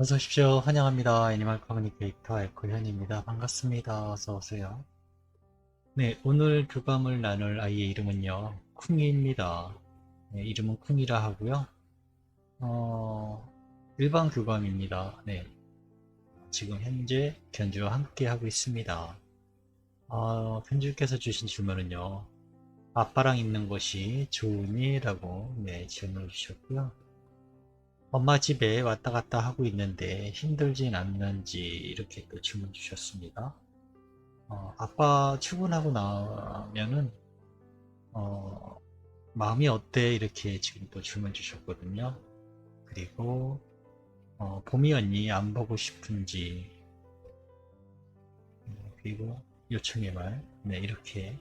어서 오십시오. 환영합니다. 애니멀 커뮤니케이터 에코현입니다. 반갑습니다. 어서 오세요. 네, 오늘 교감을 나눌 아이의 이름은요, 쿵이입니다. 네, 이름은 쿵이라 하고요. 어, 일반 교감입니다. 네. 지금 현재 견주와 함께 하고 있습니다. 어, 견주께서 주신 질문은요, 아빠랑 있는 것이 좋으니? 라고, 네, 질문을 주셨고요. 엄마 집에 왔다 갔다 하고 있는데 힘들진 않는지 이렇게 또 질문 주셨습니다. 어, 아빠 출근하고 나면은 어, 마음이 어때 이렇게 지금 또 질문 주셨거든요. 그리고 어, 봄이 언니 안 보고 싶은지 네, 그리고 요청의 말 네, 이렇게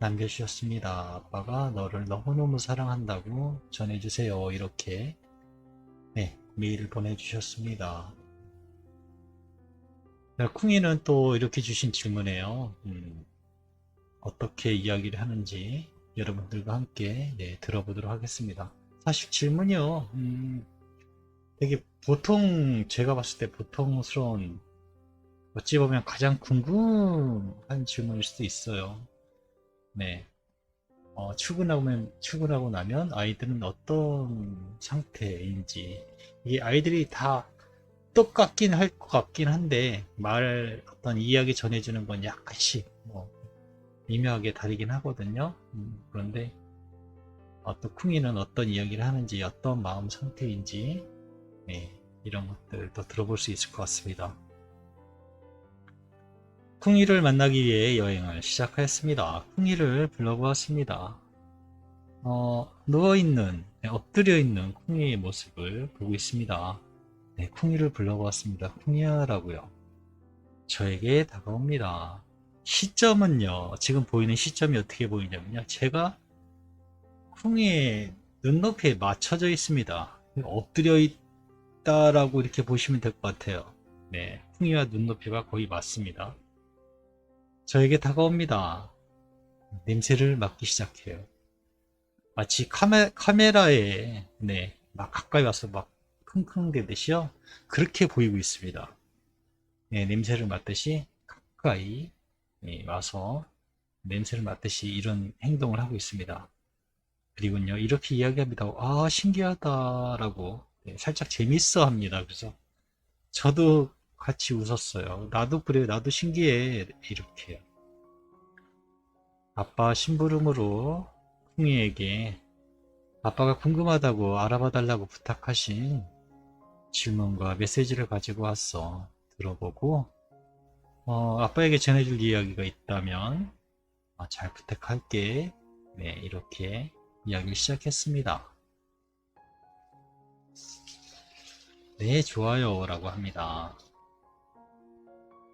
남겨주셨습니다. 아빠가 너를 너무너무 사랑한다고 전해주세요. 이렇게 네, 메일을 보내주셨습니다. 네, 쿵이는 또 이렇게 주신 질문에요. 음, 어떻게 이야기를 하는지 여러분들과 함께 네, 들어보도록 하겠습니다. 사실 질문이요. 음, 되게 보통 제가 봤을 때 보통스러운 어찌 보면 가장 궁금한 질문일 수도 있어요. 네. 어, 출근하면, 출근하고 나면 아이들은 어떤 상태인지, 이게 아이들이 다 똑같긴 할 것 같긴 한데, 말, 어떤 이야기 전해주는 건 약간씩, 뭐, 미묘하게 다르긴 하거든요. 음, 그런데, 어떤 쿵이는 어떤 이야기를 하는지, 어떤 마음 상태인지, 네, 이런 것들도 들어볼 수 있을 것 같습니다. 쿵이를 만나기 위해 여행을 시작하였습니다. 쿵이를 불러보았습니다. 어, 누워있는, 네, 엎드려있는 쿵이의 모습을 보고 있습니다. 네, 쿵이를 불러보았습니다. 쿵이야라고요. 저에게 다가옵니다. 시점은요, 지금 보이는 시점이 어떻게 보이냐면요. 제가 쿵이의 눈높이에 맞춰져 있습니다. 엎드려 있다라고 이렇게 보시면 될 것 같아요. 네, 쿵이와 눈높이가 거의 맞습니다. 저에게 다가옵니다. 냄새를 맡기 시작해요. 마치 카메, 카메라에, 네, 막 가까이 와서 막 킁킁대듯이요. 그렇게 보이고 있습니다. 네, 냄새를 맡듯이 가까이 네, 와서 냄새를 맡듯이 이런 행동을 하고 있습니다. 그리고요, 이렇게 이야기합니다. 아, 신기하다라고 네, 살짝 재밌어 합니다. 그래서 저도 같이 웃었어요. 나도 그래, 나도 신기해. 이렇게. 아빠 심부름으로 쿵이에게 아빠가 궁금하다고 알아봐 달라고 부탁하신 질문과 메시지를 가지고 왔어. 들어보고, 어, 아빠에게 전해줄 이야기가 있다면, 어, 잘 부탁할게. 네, 이렇게 이야기를 시작했습니다. 네, 좋아요. 라고 합니다.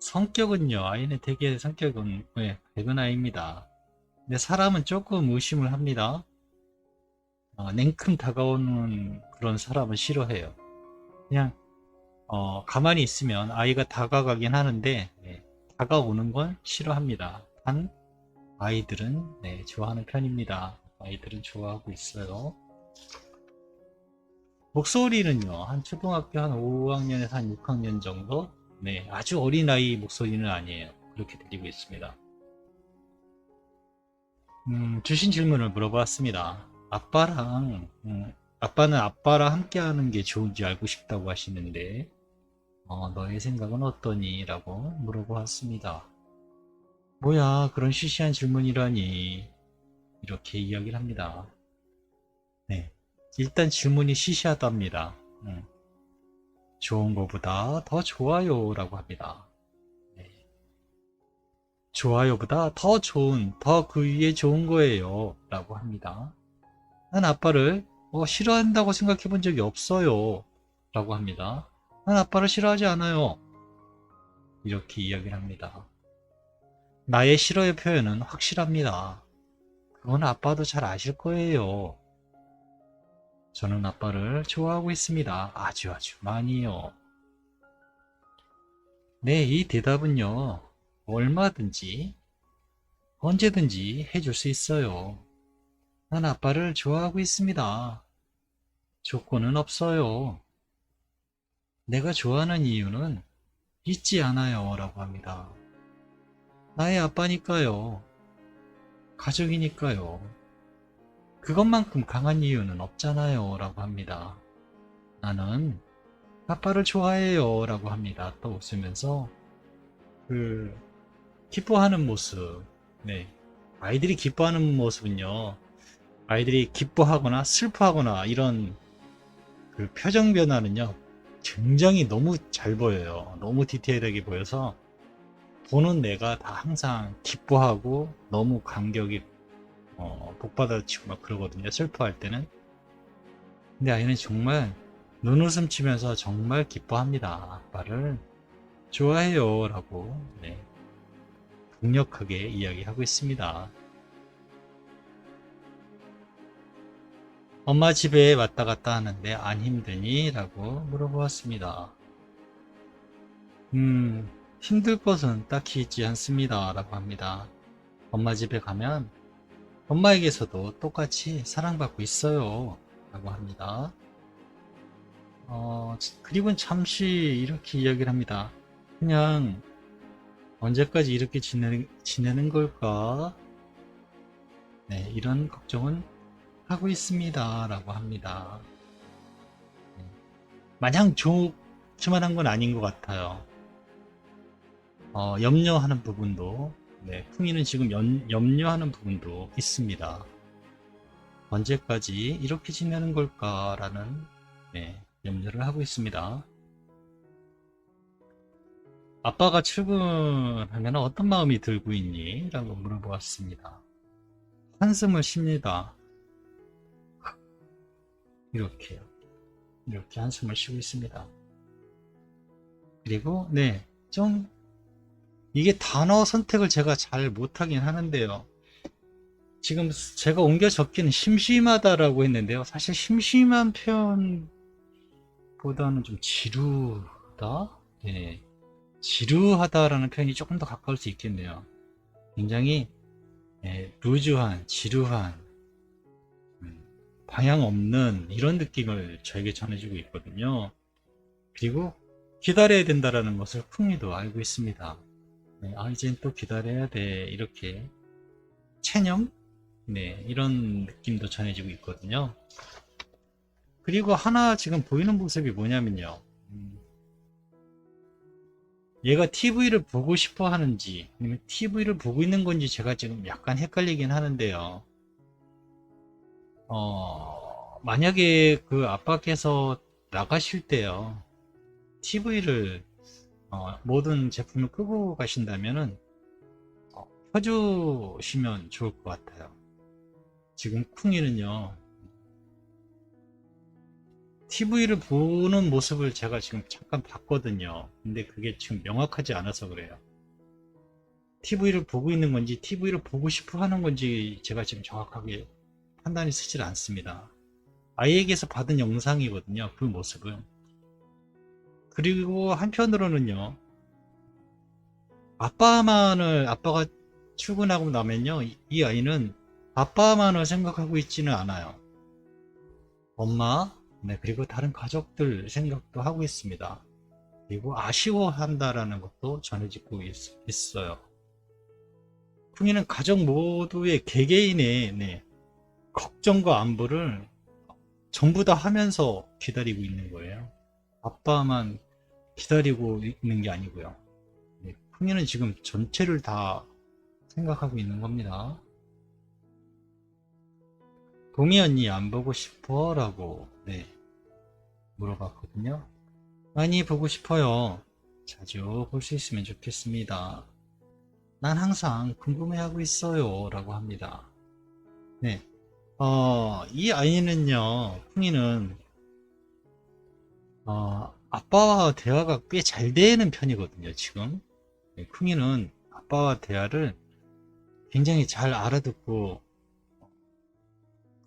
성격은요, 아이는 되게 성격은, 네, 백은 아이입니다. 근데 사람은 조금 의심을 합니다. 어, 냉큼 다가오는 그런 사람은 싫어해요. 그냥, 어, 가만히 있으면 아이가 다가가긴 하는데, 네, 다가오는 건 싫어합니다. 단, 아이들은, 네, 좋아하는 편입니다. 아이들은 좋아하고 있어요. 목소리는요, 한 초등학교 한 5학년에서 한 6학년 정도? 네, 아주 어린 아이 목소리는 아니에요. 그렇게 들리고 있습니다. 음, 주신 질문을 물어봤습니다. 아빠랑, 음, 아빠는 아빠랑 함께 하는 게 좋은지 알고 싶다고 하시는데, 어, 너의 생각은 어떠니? 라고 물어보았습니다. 뭐야, 그런 시시한 질문이라니. 이렇게 이야기를 합니다. 네. 일단 질문이 시시하답니다. 음. 좋은 것보다 더 좋아요 라고 합니다. 네. 좋아요보다 더 좋은, 더 그 위에 좋은 거예요 라고 합니다. 난 아빠를 어, 싫어한다고 생각해 본 적이 없어요 라고 합니다. 난 아빠를 싫어하지 않아요. 이렇게 이야기를 합니다. 나의 싫어의 표현은 확실합니다. 그건 아빠도 잘 아실 거예요. 저는 아빠를 좋아하고 있습니다. 아주 아주 많이요. 네, 이 대답은요. 얼마든지 언제든지 해줄 수 있어요. 난 아빠를 좋아하고 있습니다. 조건은 없어요. 내가 좋아하는 이유는 있지 않아요. 라고 합니다. 나의 아빠니까요. 가족이니까요. 그것만큼 강한 이유는 없잖아요. 라고 합니다. 나는 아빠를 좋아해요. 라고 합니다. 또 웃으면서 그 기뻐하는 모습. 네. 아이들이 기뻐하는 모습은요. 아이들이 기뻐하거나 슬퍼하거나 이런 그 표정 변화는요. 굉장히 너무 잘 보여요. 너무 디테일하게 보여서 보는 내가 다 항상 기뻐하고 너무 감격이 어, 복받아치고 막 그러거든요. 슬퍼할 때는. 근데 아이는 정말 눈웃음 치면서 정말 기뻐합니다. 아빠를 좋아해요. 라고 네. 강력하게 이야기하고 있습니다. 엄마 집에 왔다 갔다 하는데 안 힘드니? 라고 물어보았습니다. 음, 힘들 것은 딱히 있지 않습니다. 라고 합니다. 엄마 집에 가면 엄마에게서도 똑같이 사랑받고 있어요. 라고 합니다. 어, 그리고 잠시 이렇게 이야기를 합니다. 그냥 언제까지 이렇게 지내, 지내는 걸까? 네, 이런 걱정은 하고 있습니다. 라고 합니다. 네, 마냥 좋기만 건 아닌 것 같아요. 어, 염려하는 부분도, 네, 풍이는 지금 연- 염려하는 부분도 있습니다. 언제까지 이렇게 지내는 걸까라는 네, 염려를 하고 있습니다. 아빠가 출근하면 어떤 마음이 들고 있니? 라고 물어보았습니다. 한숨을 쉽니다. 이렇게요. 이렇게 한숨을 쉬고 있습니다. 그리고, 네, 좀, 이게 단어 선택을 제가 잘 못하긴 하는데요. 지금 제가 옮겨 적기는 심심하다라고 했는데요. 사실 심심한 표현보다는 좀 지루하다? 네. 지루하다라는 표현이 조금 더 가까울 수 있겠네요. 굉장히 예, 루즈한, 지루한, 음, 방향 없는 이런 느낌을 저에게 전해주고 있거든요. 그리고 기다려야 된다라는 것을 풍미도 알고 있습니다. 네, 아, 이젠 또 기다려야 돼. 이렇게 체념? 네, 이런 느낌도 전해지고 있거든요. 그리고 하나 지금 보이는 모습이 뭐냐면요. 음, 얘가 TV를 보고 싶어 하는지, TV를 보고 있는 건지 제가 지금 약간 헷갈리긴 하는데요. 어, 만약에 그 아빠께서 나가실 때요, TV를, 모든 제품을 끄고 가신다면은, 어, 켜주시면 좋을 것 같아요. 지금 쿵이는요, TV를 보는 모습을 제가 지금 잠깐 봤거든요. 근데 그게 지금 명확하지 않아서 그래요. TV를 보고 있는 건지, TV를 보고 싶어 하는 건지 제가 지금 정확하게 판단이 서질 않습니다. 아이에게서 받은 영상이거든요. 그 모습은. 그리고 한편으로는요, 아빠만을, 아빠가 출근하고 나면요, 이- 이 아이는 아빠만을 생각하고 있지는 않아요. 엄마, 네, 그리고 다른 가족들 생각도 하고 있습니다. 그리고 아쉬워한다라는 것도 전해지고 있, 있어요. 풍이는 가족 모두의 개개인의 네, 걱정과 안부를 전부 다 하면서 기다리고 있는 거예요. 아빠만 기다리고 있는 게 아니고요. 네, 풍이는 지금 전체를 다 생각하고 있는 겁니다. 동희 언니 안 보고 싶어? 라고 네, 물어봤거든요. 많이 보고 싶어요. 자주 볼 수 있으면 좋겠습니다. 난 항상 궁금해하고 있어요. 라고 합니다. 네. 어, 이 아이는요, 풍이는, 어, 아빠와 대화가 꽤 잘 되는 편이거든요, 지금. 네, 풍이는 아빠와 대화를 굉장히 잘 알아듣고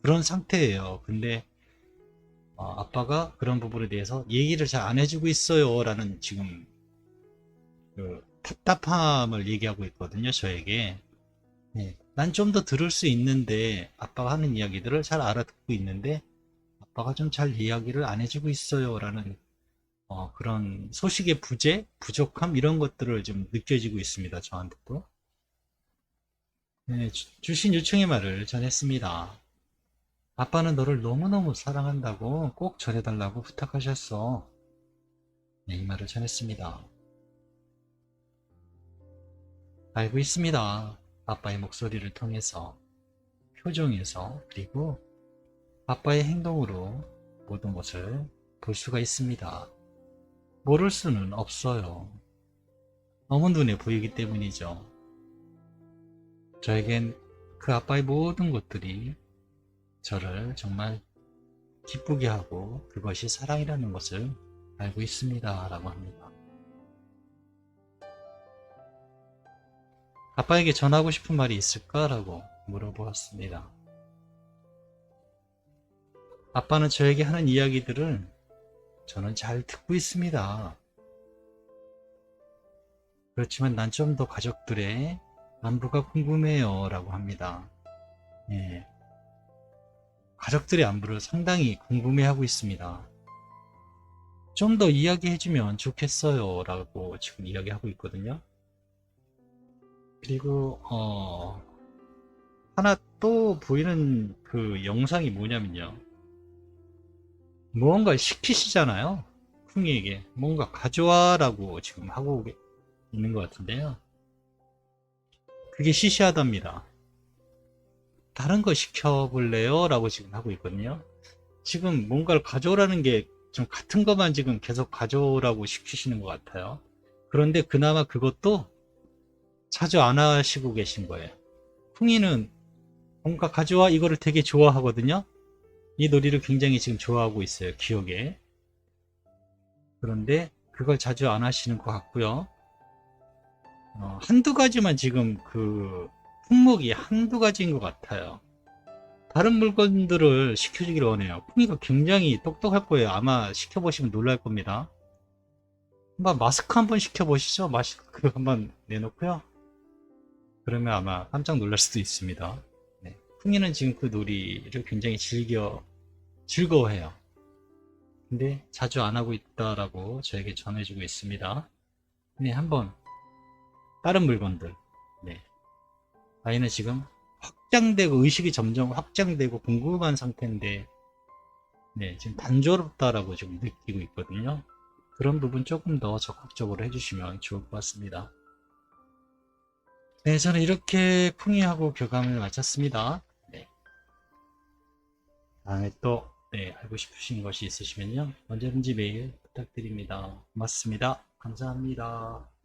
그런 상태예요. 근데 어, 아빠가 그런 부분에 대해서 얘기를 잘 안 해주고 있어요. 라는 지금 그 답답함을 얘기하고 있거든요. 저에게. 난좀 더 들을 수 있는데 아빠가 하는 이야기들을 잘 알아듣고 있는데 아빠가 좀 잘 이야기를 안 해주고 있어요. 라는 어, 그런 소식의 부재, 부족함 이런 것들을 좀 느껴지고 있습니다. 저한테도. 네, 주- 주신 요청의 말을 전했습니다. 아빠는 너를 너무너무 사랑한다고 꼭 전해달라고 부탁하셨어. 네, 이 말을 전했습니다. 알고 있습니다. 아빠의 목소리를 통해서, 표정에서, 그리고 아빠의 행동으로 모든 것을 볼 수가 있습니다. 모를 수는 없어요. 너무 눈에 보이기 때문이죠. 저에겐 그 아빠의 모든 것들이 저를 정말 기쁘게 하고 그것이 사랑이라는 것을 알고 있습니다. 라고 합니다. 아빠에게 전하고 싶은 말이 있을까 라고 물어보았습니다. 아빠는 저에게 하는 이야기들을 저는 잘 듣고 있습니다. 그렇지만 난 좀 더 가족들의 안부가 궁금해요. 라고 합니다. 예. 가족들의 안부를 상당히 궁금해하고 있습니다. 좀 더 이야기해주면 좋겠어요. 라고 지금 이야기하고 있거든요. 그리고, 어, 하나 또 보이는 그 영상이 뭐냐면요. 무언가를 시키시잖아요. 쿵이에게. 뭔가 가져와라고 지금 하고 계- 있는 것 같은데요. 그게 시시하답니다. 다른 거 시켜볼래요? 라고 지금 하고 있거든요. 지금 뭔가를 가져오라는 게 좀 같은 것만 지금 계속 가져오라고 시키시는 것 같아요. 그런데 그나마 그것도 자주 안 하시고 계신 거예요. 쿵이는 뭔가 가져와 이거를 되게 좋아하거든요. 이 놀이를 굉장히 지금 좋아하고 있어요. 기억에. 그런데 그걸 자주 안 하시는 것 같고요. 어, 한두 가지만 지금 그 품목이 한두 가지인 것 같아요. 다른 물건들을 시켜주기를 원해요. 쿵이가 굉장히 똑똑할 거예요. 아마 시켜보시면 놀랄 겁니다. 한번 마스크 한번 시켜보시죠. 마스크 한번 내놓고요. 그러면 아마 깜짝 놀랄 수도 있습니다. 네. 쿵이는 지금 그 놀이를 굉장히 즐겨, 즐거워해요. 근데 자주 안 하고 있다라고 저에게 전해주고 있습니다. 네, 한번 다른 물건들. 네. 아이는 지금 확장되고 의식이 점점 확장되고 궁금한 상태인데 네, 지금 단조롭다라고 지금 느끼고 있거든요. 그런 부분 조금 더 적극적으로 해주시면 좋을 것 같습니다. 네, 저는 이렇게 쿵이하고 교감을 마쳤습니다. 네. 다음에 또 네, 알고 싶으신 것이 있으시면요. 언제든지 메일 부탁드립니다. 고맙습니다. 감사합니다.